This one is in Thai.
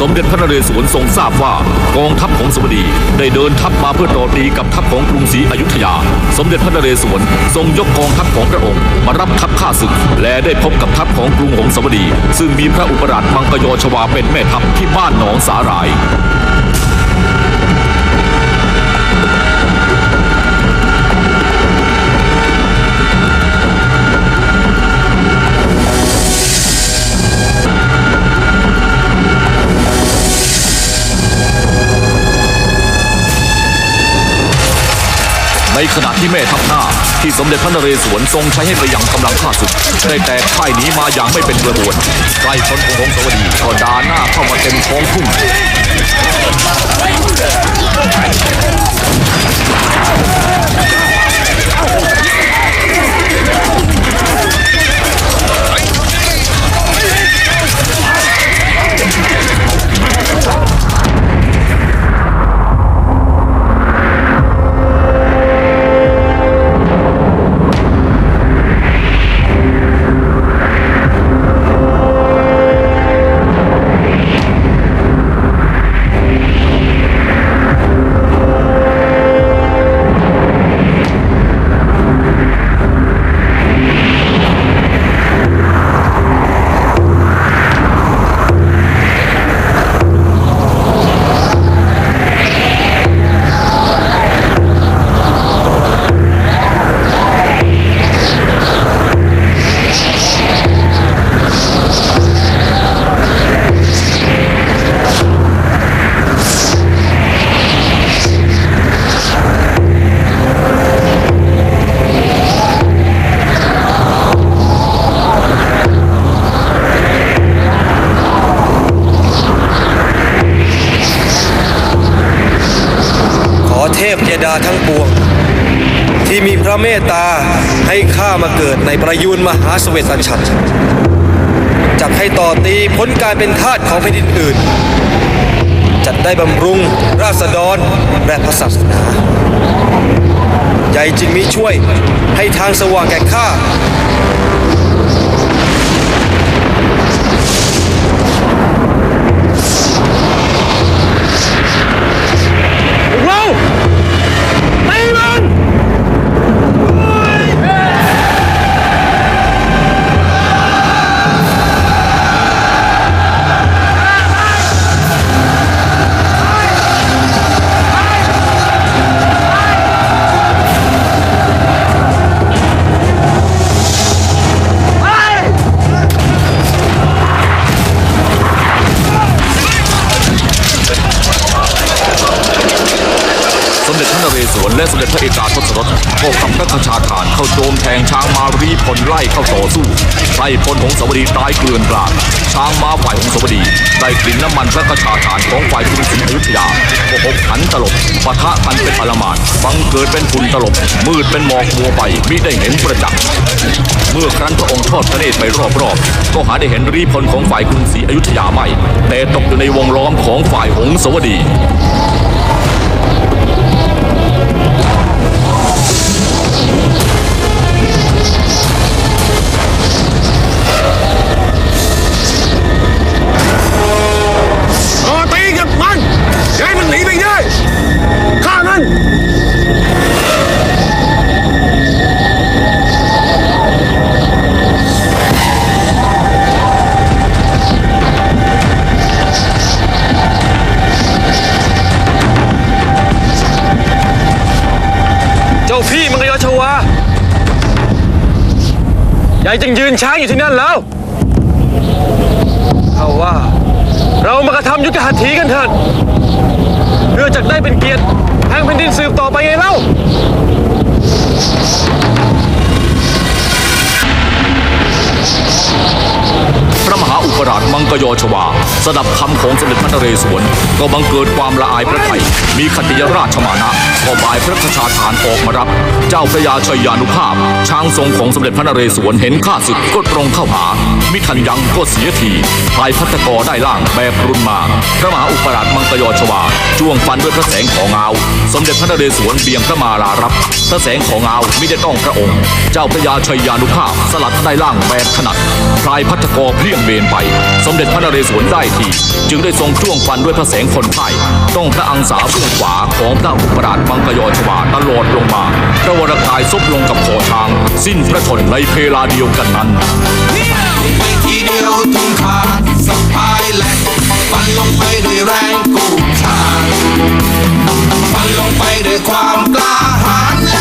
สมเด็จพระนเรศวรทรงทราบว่ากองทัพของสวดีได้เดินทัพมาเพื่อต่อตีกับทัพของกรุงศรีอยุธยา สมเด็จพระนเรศวรทรงยกกองทัพของพระองค์ มารับทัพข้าศึก และได้พบกับทัพของกรุงหงสาวดี ซึ่งมีพระอุปราชมังกรยชวาเป็นแม่ทัพที่บ้านหนองสาหร่าย ในขณะที่แม่ทัพหน้า ที่สมเด็จพระนเรศวรทรงใช้ให้ไปยังกำลังข้าศึกได้แตกพ่ายนีมาอย่างไม่เป็นกระบวนใกล้ชนของหงสาวดีก็ดาหน้าเข้ามาเต็มท้องทุ่ง ที่มีพระเมตตาให้ข้ามาเกิดในประยูนมหาสเวสสัญชันจัดให้ต่อตีพ้นการเป็นทาสของแผ่นดินอื่น จัดได้บำรุงราษฎรและพระศาสนาใหญ่จึงมีช่วยให้ทางสว่างแก่ข้า มเด็จพระนเรศวรและสมเด็จพระเอกาทศรถก็ขับพระคชาทารเข้าโจมแทงช้างมารีพลไล่เข้าต่อสู้ไล่พลของสวดีตายเกลื่อนกลาดช้างม้าฝ่ายของสวดีได้กลิ่นน้ำมันพระคชาทารของฝ่ายกรุงศรีอยุธยาก็หกขันตลบปะทะกันเป็นพลมานบังเกิดเป็นฝุ่นตลบมืดเป็นหมอกมัวไปมิได้เห็นประจักษ์เมื่อครั้นพระองค์ทอดพระเนตรไปรอบๆก็หาได้เห็นรีพลของฝ่ายกรุงศรีอยุธยาไม่แต่ตกอยู่ในวงล้อมของฝ่ายหงสวดี ใหญ่จึงยืนช้างอยู่ที่นั่นแล้ว เขาว่า เรามากระทำยุทธหัตถีกันเถิดเพื่อจะได้เป็นเกียรติแห่งแผ่นดินสืบต่อไปไงเล่า ปราชวา สดับคำของสมเด็จพระนเรศวรก็บังเกิดความละอายพระไทย มีคติยราชมานะก็บายพระคชาทานออกมารับ เจ้าพระยาชัยยานุภาพ ช้างทรงของสมเด็จพระนเรศวรเห็นข้าศึกก็ตรงเข้าหา มิทันยังก็เสียทีพายพัตกรได้ล่างแบบรุนมา พระมหาอุปราชมังกรยชวา จ้วงฟันด้วยพระแสงของเงาสมเด็จพระนเรศวรเบี่ยงพระมาลารับ พระแสงของเงาไม่ได้ต้องพระองค์ เจ้าพระยาชัยยานุภาพสลัดได้ล่างแบบถนัดพลายพัตกรเพียงเบนไป สมเด็จพระนเรศวรได้ที จึงได้ทรงช่วงฟันด้วยพระแสงคนไพ่ต้องพระอังสาเบื้องขวาของพระอุปราชมังกรยอชวาตลอดลงมาพระวรกายซบลงกับคอช้าง สิ้นพระชนในเพลาเดียวกันนั้นไปทีเดียวทุ่งขาดสะพายแหลกฟันลงไปด้วยแรงกูชางฟันลงไปด้วยความกล้าหาญ